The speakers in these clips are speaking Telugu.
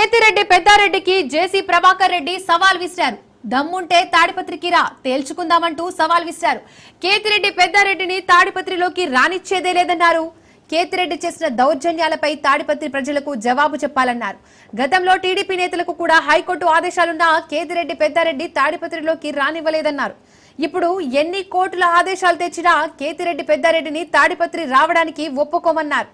కేతిరెడ్డి పెద్దారెడ్డికి జేసీ ప్రభాకర్ రెడ్డి సవాల్ విసిరారు. దమ్ముంటే తాడిపత్రికి రా తేల్చుకుందామంటూ సవాల్ విసిరారు. కేతిరెడ్డి పెద్దారెడ్డిని తాడిపత్రిలోకి రానిచ్చేదే లేదన్నారు. కేతిరెడ్డి చేసిన దౌర్జన్యాలపై తాడిపత్రి ప్రజలకు జవాబు చెప్పాలన్నారు. గతంలో టీడీపీ నేతలకు కూడా హైకోర్టు ఆదేశాలున్నా కేతిరెడ్డి పెద్దారెడ్డి తాడిపత్రిలోకి రానివ్వలేదన్నారు. ఇప్పుడు ఎన్ని కోర్టుల ఆదేశాలు తెచ్చినా కేతిరెడ్డి పెద్దారెడ్డిని తాడిపత్రి రావడానికి ఒప్పుకోమన్నారు.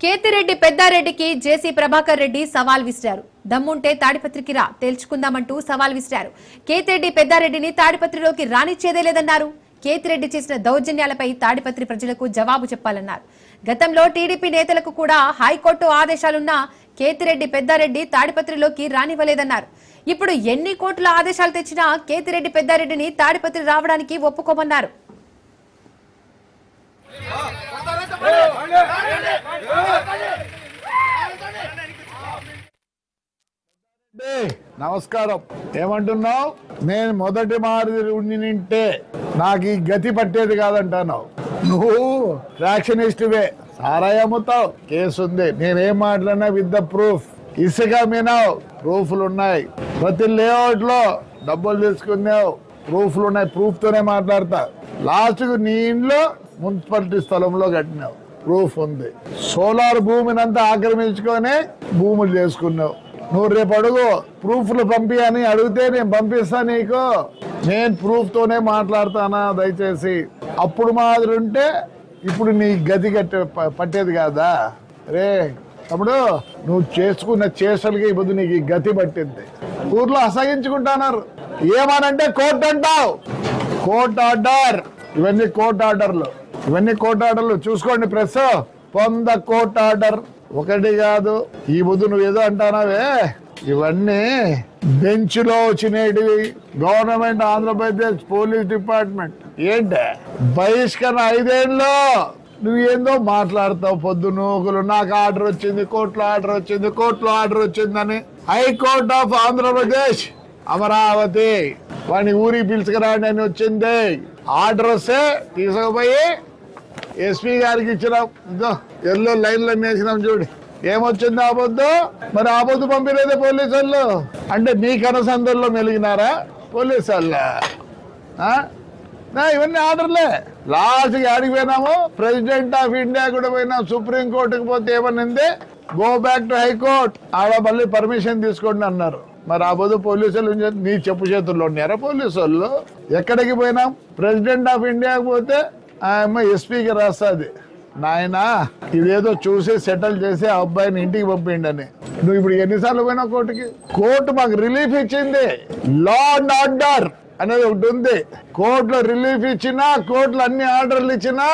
కేతిరెడ్డి పెద్దారెడ్డికి జేసీ ప్రభాకర్ రెడ్డి సవాల్ విసిరారు. దమ్ముంటే తాడిపత్రికి రా తేల్చుకుందామంటూ సవాల్ విసిరారు. కేతిరెడ్డి పెద్దారెడ్డిని తాడిపత్రిలోకి రానిచ్చేదే లేదన్నారు. కేతిరెడ్డి చేసిన దౌర్జన్యాలపై తాడిపత్రి ప్రజలకు జవాబు చెప్పాలన్నారు. గతంలో టీడీపీ నేతలకు కూడా హైకోర్టు ఆదేశాలున్నా కేతిరెడ్డి పెద్దారెడ్డి తాడిపత్రిలోకి రానివ్వలేదన్నారు. ఇప్పుడు ఎన్ని కోట్ల ఆదేశాలు తెచ్చినా కేతిరెడ్డి పెద్దారెడ్డిని తాడిపత్రి రావడానికి ఒప్పుకోమన్నారు. నమస్కారం. ఏమంటున్నావు? నేను మొదటి మాదిరి ఉండినింటే నాకు ఈ గతి పట్టేది కాదంటున్నావు. నువ్వు ఫ్రాక్షనిస్ట్వే. సారాయి అమ్ముతావు. కేసు ఉంది. నేనేం మాట్లాడినా విత్ ద ప్రూఫ్. ఇసుక మీనావు. ప్రూఫ్లు ఉన్నాయి. ప్రతి లేఅవుట్లో డబ్బులు తీసుకున్నావు. ప్రూఫ్లు ఉన్నాయి. ప్రూఫ్ తోనే మాట్లాడతా. లాస్ట్కు నీ ఇంట్లో మున్సిపాలిటీ స్థలంలో కట్టినావు. ప్రూఫ్ ఉంది. సోలార్ భూమిని అంతా ఆక్రమించుకొని భూములు చేసుకున్నావు. నువ్వు రేపు అడుగు. ప్రూఫ్లు పంపి అని అడిగితే నేను పంపిస్తా నీకు. నేను ప్రూఫ్తోనే మాట్లాడతానా దయచేసి. అప్పుడు మాదిరి ఉంటే ఇప్పుడు నీ గది కట్టే పట్టేది కాదా? రే తమ్ముడు నువ్వు చేసుకున్న చేసలకి ఇప్పుడు నీకు ఈ గతి పట్టింది. ఊర్లో అసహించుకుంటున్నారు. ఏమనంటే కోర్టు అంటావు. Court order. ఇవన్నీ కోర్ట్ ఆర్డర్లు. ఇవన్నీ కోర్ట్ ఆర్డర్లు. చూసుకోండి ప్రెస్. పొంద కోర్ట్ ఆర్డర్. ఒకటి కాదు. ఈ బుద్ధు నువ్వు ఏదో అంటానావే? ఇవన్నీ బెంచ్లో వచ్చినవి గవర్నమెంట్ ఆంధ్రప్రదేశ్ పోలీస్ డిపార్ట్మెంట్. ఏంటి? బహిష్కరణ ఐదేళ్ళు. నువ్వు ఏందో మాట్లాడతావు పొద్దునూకులు నాకు ఆర్డర్ వచ్చింది కోర్టులో ఆర్డర్ వచ్చింది కోర్టులో ఆర్డర్ వచ్చిందని. High court of Andhra Pradesh. Amaravati. వాడిని ఊరికి పిలుచుకురాండి అని వచ్చింది. ఆర్డర్ వస్తే తీసుకుపోయి ఎస్పీ గారికి ఇచ్చినాం. ఇదో ఎల్లో లైన్లో వేసినాం చూడు. ఏమొచ్చింది ఆబొద్దు మరి ఆబొద్దు పంపిలేదే పోలీసు వాళ్ళు అంటే మీ కనసందల్లో మెలిగినారా? పోలీసు వాళ్ళ ఇవన్నీ ఆర్డర్లే. లాస్ట్ ఆడికి పోయినాము? ప్రెసిడెంట్ ఆఫ్ ఇండియా కూడా పోయినాం. సుప్రీం కోర్టుకి పోతే ఏమనింది? Go back to high court ఆడ మళ్ళీ పర్మిషన్ తీసుకోండి అన్నారు. మరి ఆ బోధ పోలీసులు నీ చెప్పు చేతుల్లో ఉన్నారా పోలీసు వాళ్ళు ఎక్కడికి పోయినాం? ప్రెసిడెంట్ ఆఫ్ ఇండియాకి పోతే ఆ అమ్మ ఎస్పీకి రాస్తుంది. నాయనా ఇదేదో చూసి సెటిల్ చేసి ఆ అబ్బాయిని ఇంటికి పంపిండని నువ్వు ఇప్పుడు ఎన్నిసార్లు పోయినా కోర్టుకి? కోర్టు మాకు రిలీఫ్ ఇచ్చింది. లా అండ్ ఆర్డర్ అనేది ఒకటి ఉంది. కోర్టులో రిలీఫ్ ఇచ్చినా కోర్టులో అన్ని ఆర్డర్లు ఇచ్చినా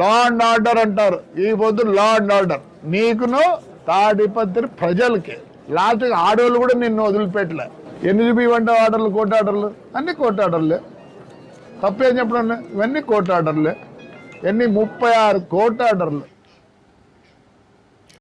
లా అండ్ ఆర్డర్ అంటారు. ఈ పొద్దు లా అండ్ ఆర్డర్ నీకును తాడిపత్రి ప్రజలకి. లాస్ట్ ఆడవాళ్ళు కూడా నిన్ను వదిలిపెట్టలే. ఎన్ని చూపివంట ఆర్డర్లు కోర్టు ఆర్డర్లు? అన్ని కోర్టు ఆర్డర్లే. తప్పేం చెప్పడం ఇవన్నీ కోర్టు ఆర్డర్లే. ఎన్ని ముప్పై ఆరు కోర్టు ఆర్డర్లు